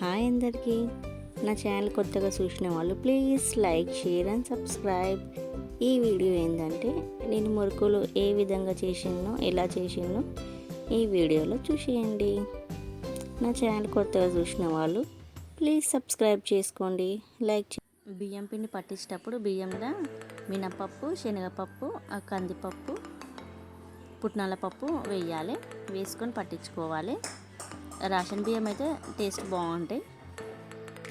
Hi అందరికీ. నా channel కొత్తగా చూసిన వాళ్ళు please like share and subscribe. ఈ వీడియో ఏంటంటే నేను మురుకులు ఏ విధంగా చేసినో ఎలా చేసినో ఈ వీడియోలో చూసేయండి. నా ఛానల్ కొత్తగా చూసిన వాళ్ళు ప్లీజ్ సబ్స్క్రైబ్ చేసుకోండి లైక్ బియ్యం పిండి పట్టించేటప్పుడు బియ్యంలో మినపప్పు శనగపప్పు ఆ కందిపప్పు పుట్నాల పప్పు వేయాలి. వేసుకొని పట్టించుకోవాలి. రేషన్ బియ్యం అయితే టేస్ట్ బాగుంటాయి.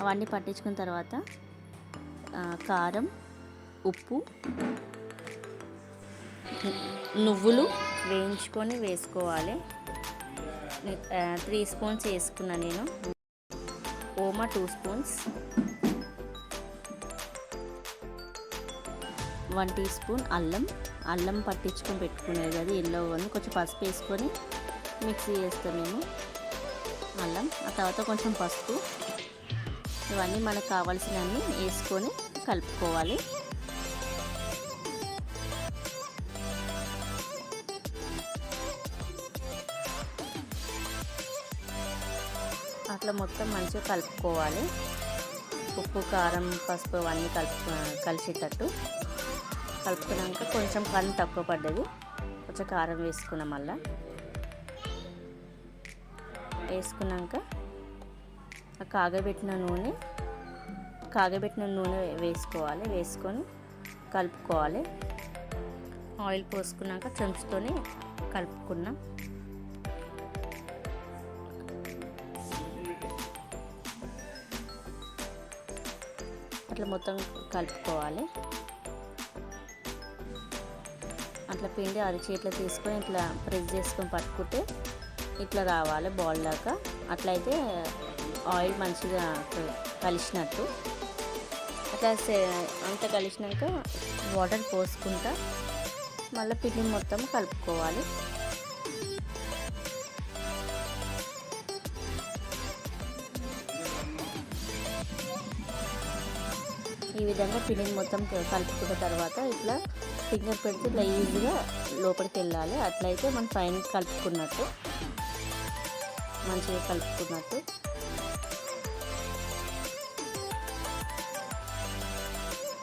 అవన్నీ పట్టించుకున్న తర్వాత కారం ఉప్పు నువ్వులు వేయించుకొని వేసుకోవాలి. త్రీ స్పూన్స్ వేసుకున్నా నేను. ఓమా two spoons. One teaspoon అల్లం. అల్లం పట్టించుకొని పెట్టుకునేది అది ఎల్లో కొంచెం పసుపు వేసుకొని మిక్సీ చేస్తాం మేము అల్లం ఆ తర్వాత కొంచెం పసుపు. ఇవన్నీ మనకు కావాల్సినవన్నీ వేసుకొని కలుపుకోవాలి. అట్లా మొత్తం మంచిగా కలుపుకోవాలి. ఉప్పు కారం పసుపు అవన్నీ కలుపు కలిసేటట్టు. కలుపుకున్నాక కొంచెం కళ్ళు తక్కువ పడ్డది. కొంచెం కారం వేసుకున్నాం మళ్ళీ. వేసుకున్నాక ఆ కాగబెట్టిన నూనె కాగబెట్టిన నూనె వేసుకోవాలి వేసుకొని కలుపుకోవాలి. ఆయిల్ పోసుకున్నాక చెంచుతోనే కలుపుకున్నాం. అట్లా మొత్తం కలుపుకోవాలి. అట్లా పిండి అరిచేట్లో తీసుకొని ఇట్లా ప్రెస్ చేసుకొని పట్టుకుంటే ఇట్లా రావాలి బాల్ దాకా. అట్లయితే ఆయిల్ మంచిగా కలిసినట్టు. అట్లా సే- అంత కలిసినాక వాటర్ పోసుకుంటా. మళ్ళీ పిండి మొత్తం కలుపుకోవాలి. ఈ విధంగా పిండిని మొత్తం కలుపుకున్న తర్వాత ఇట్లా ఫింగర్ పెడితే ఇట్లా ఈజీగా లోపలికి వెళ్ళాలి. అట్లయితే మనం పైన కలుపుకున్నట్టు. మంచిగా కలుపుకున్నట్టు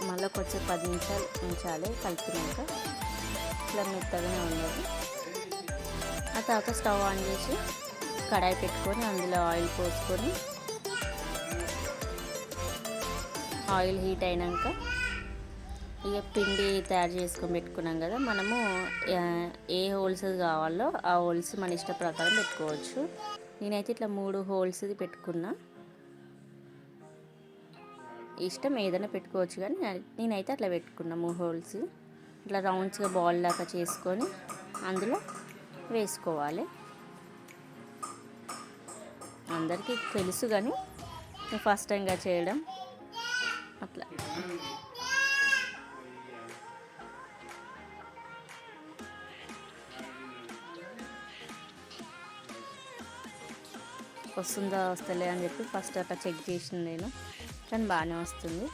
మళ్ళీ కొంచెం పది నిమిషాలు ఉంచాలి కలిపినాక ఇట్లా మెత్తగానే ఉండదు. ఆ తర్వాత స్టవ్ ఆన్ చేసి కడాయి పెట్టుకొని అందులో ఆయిల్ పోసుకొని ఆయిల్ హీట్ అయినాక ఇక పిండి తయారు చేసుకొని పెట్టుకున్నాం కదా మనము ఏ హోల్స్ కావాలో ఆ హోల్స్ మన ఇష్ట ప్రకారం పెట్టుకోవచ్చు. నేనైతే ఇట్లా మూడు హోల్స్ పెట్టుకున్నా. ఇష్టం ఏదైనా పెట్టుకోవచ్చు కానీ నేనైతే అట్లా పెట్టుకున్నా మూడు హోల్స్. ఇట్లా రౌండ్స్గా బాల్ లాగా చేసుకొని అందులో వేసుకోవాలి. అందరికీ తెలుసు కానీ ఫస్ట్ టైంగా చేయడం అట్లా. వస్తుందా వస్తలే అని చెప్పి ఫస్ట్ అట్లా చెక్ చేసింది నేను. కానీ బాగానే వస్తుంది.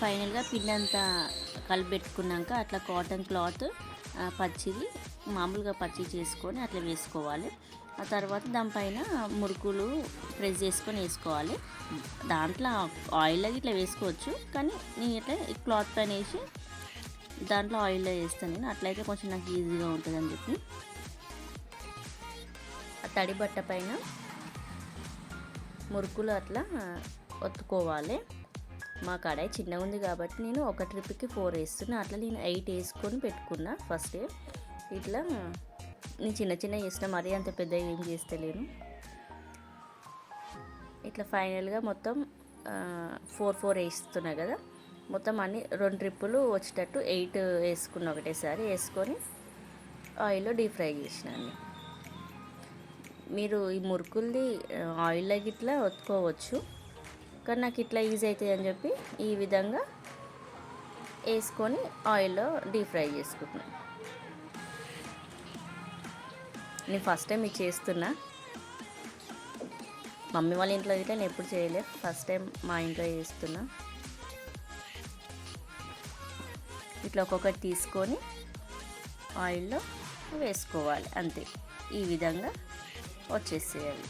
ఫైనల్గా పిండి అంతా కలిపెట్టుకున్నాక అట్లా కాటన్ క్లాత్ పచ్చిది మామూలుగా పచ్చి చేసుకొని అట్లా వేసుకోవాలి. ఆ తర్వాత దానిపైన మురుకులు ప్రెస్ చేసుకొని వేసుకోవాలి. దాంట్లో ఆయిల్ ఇట్లా వేసుకోవచ్చు. కానీ నేను ఇట్లా ఈ క్లాత్ పైన వేసి దాంట్లో ఆయిల్లో వేస్తాను నేను. అట్లయితే కొంచెం నాకు ఈజీగా ఉంటుంది చెప్పి. ఆ తడి బట్ట పైన మురుకులు అట్లా ఒత్తుకోవాలి. మా కడాయి చిన్నగా ఉంది కాబట్టి నేను ఒక ట్రిప్కి ఫోర్ వేస్తున్నా. అట్లా నేను ఎయిట్ వేసుకొని పెట్టుకున్నా ఫస్ట్ ఇట్లా నేను చిన్న చిన్న చేసిన మరీ అంత పెద్ద ఏం చేస్తలేను. ఇట్లా ఫైనల్గా మొత్తం ఫోర్ ఫోర్ వేస్తున్నా కదా. మొత్తం అన్ని రెండు ట్రిప్పులు వచ్చేటట్టు ఎయిట్ వేసుకున్న ఒకటేసారి వేసుకొని ఆయిల్లో డీప్ ఫ్రై చేసినాను మీరు ఈ మురుకుల్ది ఆయిల్లో గిట్లా ఒత్తుకోవచ్చు. కానీ నాకు ఇట్లా ఈజీ అవుతుంది అని చెప్పి ఈ విధంగా వేసుకొని ఆయిల్లో డీప్ ఫ్రై చేసుకుంటున్నాను నేను ఫస్ట్ టైం ఇది చేస్తున్నా. మమ్మీ వాళ్ళ ఇంట్లో అయితే నేను ఎప్పుడు చేయలేదు ఫస్ట్ టైం మా ఇంట్లో చేస్తున్నా. ఇట్లా ఒక్కొక్కటి తీసుకొని ఆయిల్లో వేసుకోవాలి అంతే. ఈ విధంగా వచ్చేసేయాలి.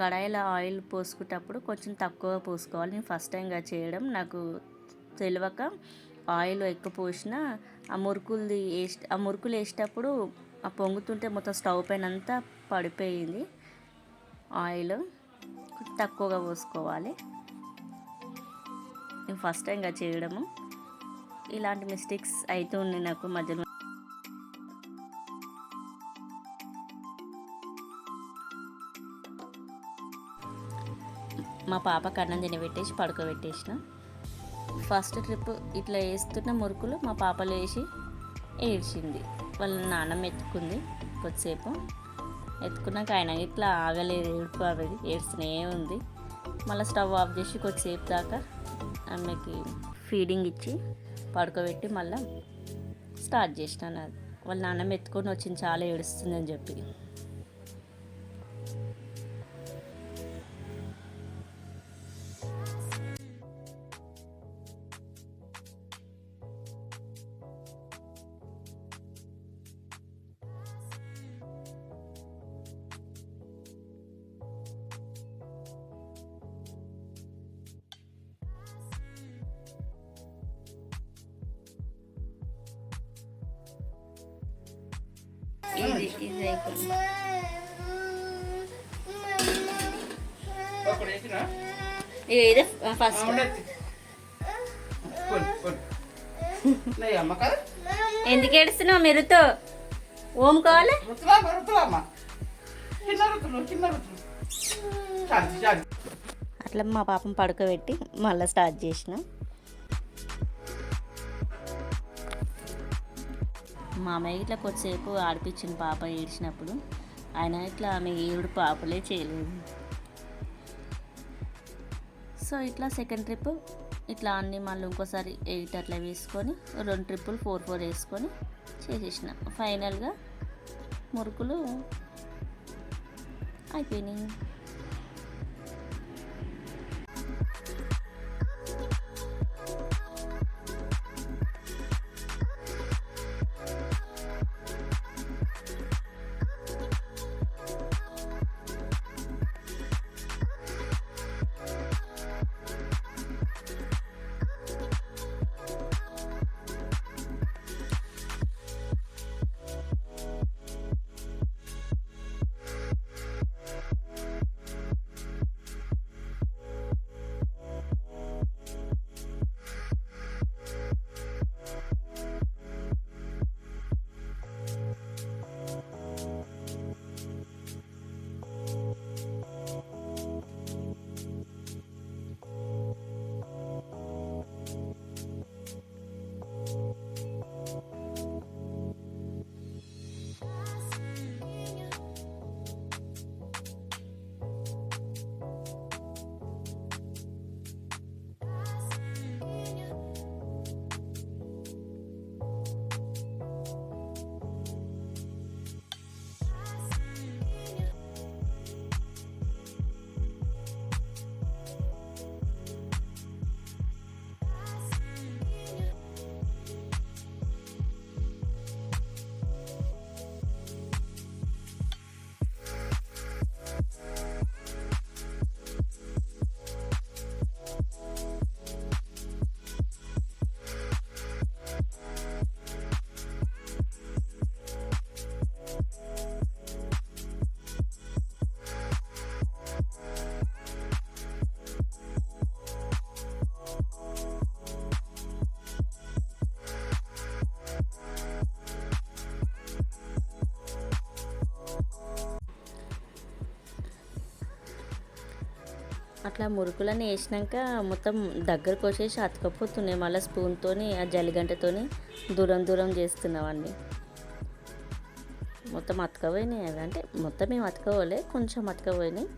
కడాయిలో ఆయిల్ పోసుకునేటప్పుడు కొంచెం తక్కువ పోసుకోవాలి. నేను ఫస్ట్ టైంగా చేయడం. నాకు తెలియక ఆయిల్ ఎక్కువ పోసిన ఆ మురుకులది వేసి ఆ మురుకులు వేసేటప్పుడు ఆ పొంగుతుంటే మొత్తం స్టవ్ పైన అంతా పడిపోయింది ఆయిల్. తక్కువగా పోసుకోవాలి. నేను ఫస్ట్ టైంగా చేయడము. ఇలాంటి మిస్టేక్స్ అవుతూ ఉన్నాయి నాకు మధ్యలో. మా పాప అన్నం తినబెట్టేసి పడుకోబెట్టేసిన. ఫస్ట్ ట్రిప్ ఇట్లా వేస్తున్న మురుకులు మా పాప లేచి ఏడ్చింది. వాళ్ళ నాన్నమ్మ ఎత్తుకుంది కొద్దిసేపు. ఎత్తుకున్నాక ఆయన ఇట్లా ఆగలేదు ఏడుపు అవి ఏడ్చినే ఉంది. మళ్ళీ స్టవ్ ఆఫ్ చేసి కొద్దిసేపు దాకా ఆమెకి ఫీడింగ్ ఇచ్చి పడుకోబెట్టి మళ్ళీ స్టార్ట్ చేసినాను అది వాళ్ళ నాన్నమ్మ ఎత్తుకొని వచ్చింది చాలా ఏడుస్తుందని చెప్పి. ఇది అయిపోయింది ఫస్ట్ ఎందుకు ఏడుస్తున్నావు మెరుతో ఓం కావాలి అట్లా మా పాపం పడుకోబెట్టి మళ్ళీ స్టార్ట్ చేసిన మా అమ్మాయి ఇట్లా కొద్దిసేపు ఆడిపించిన పాప ఏడ్చినప్పుడు. ఆయన ఇట్లా ఆమె ఏడు పాపలే చేయలేదు. సో ఇట్లా సెకండ్ ట్రిప్ ఇట్లా అన్ని మళ్ళీ ఇంకోసారి ఎయిట్ అట్లా వేసుకొని రెండు ట్రిప్పులు ఫోర్ ఫోర్ వేసుకొని చేసేసిన. ఫైనల్గా మురుకులు అయిపోయినాయి. అట్లా మురుకులన్నీ వేసినాక మొత్తం దగ్గరకు వచ్చేసి అతకపోతున్నాయి. మళ్ళీ స్పూన్తోని ఆ జలిగంటతోని దూరం దూరం చేస్తున్నామండి. మొత్తం అతకపోయినాయి అవి. అంటే మొత్తం ఏం అతకపోలే కొంచెం అతకపోయినాయి.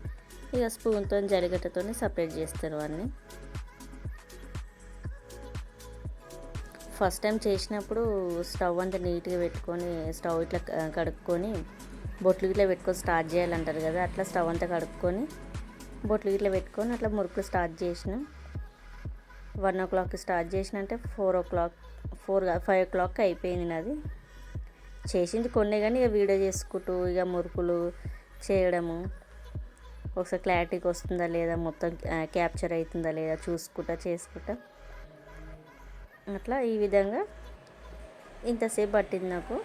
ఇక స్పూన్తో జలిగంటతోని సపరేట్ చేస్తారు అన్నీ. ఫస్ట్ టైం చేసినప్పుడు స్టవ్ అంతా నీట్గా పెట్టుకొని స్టవ్ ఇట్లా కడుక్కొని బొట్లు ఇట్లా పెట్టుకొని స్టార్ట్ చేయాలంటారు కదా అట్లా స్టవ్ అంతా కడుక్కొని బొట్లు ఇట్లా పెట్టుకొని అట్లా మురుకులు స్టార్ట్ చేసిన. వన్ ఓ క్లాక్కి స్టార్ట్ చేసిన అంటే four o'clock four five o'clock అయిపోయింది నాది. చేసింది కొన్ని కానీ ఇక వీడియో చేసుకుంటూ ఇక మురుకులు చేయడము. ఒకసారి క్లారిటీకి వస్తుందా లేదా మొత్తం క్యాప్చర్ అవుతుందా లేదా చూసుకుంటా చేసుకుంటా. అట్లా ఈ విధంగా ఇంతసేపు పట్టింది నాకు.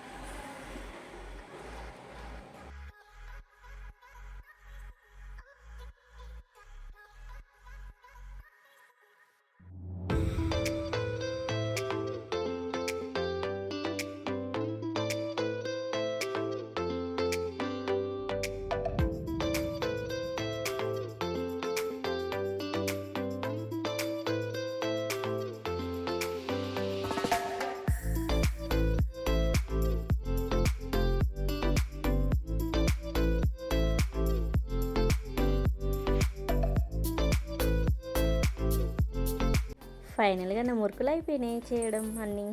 ఫైనల్గా నా మురుకులు అయిపోయినాయి చేయడం అన్నీ.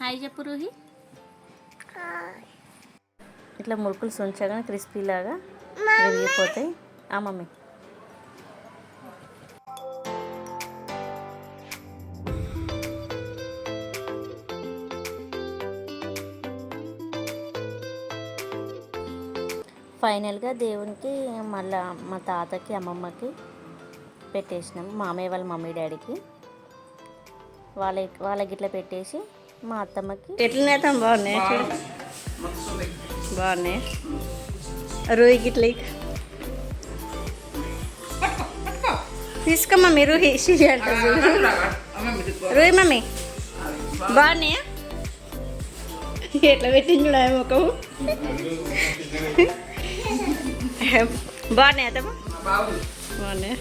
హాయ్ చెప్పు రూహి. ఇట్లా మురుకులు సుంచగానే క్రిస్పీ లాగా విరిగిపోతాయి. ఆ మమ్మీ. ఫైనల్గా దేవునికి మళ్ళా మా తాతకి అమ్మమ్మకి పెట్టేసినాం. మామయ్య వాళ్ళ మమ్మీ డాడీకి. వాళ్ళ వాళ్ళకి ఇట్లా పెట్టేసి మా అత్తమ్మకి ఎట్లా బాగున్నాయి? బాగున్నాయి? రూహికి ఇట్లా తీసుకో మమ్మీ రూహి షిరి అంట రూహి మమ్మీ. బాగున్నాయా? ఎట్లా పెట్టింది ముఖం బాగున్నాయి బాబు బాగున్నాయి?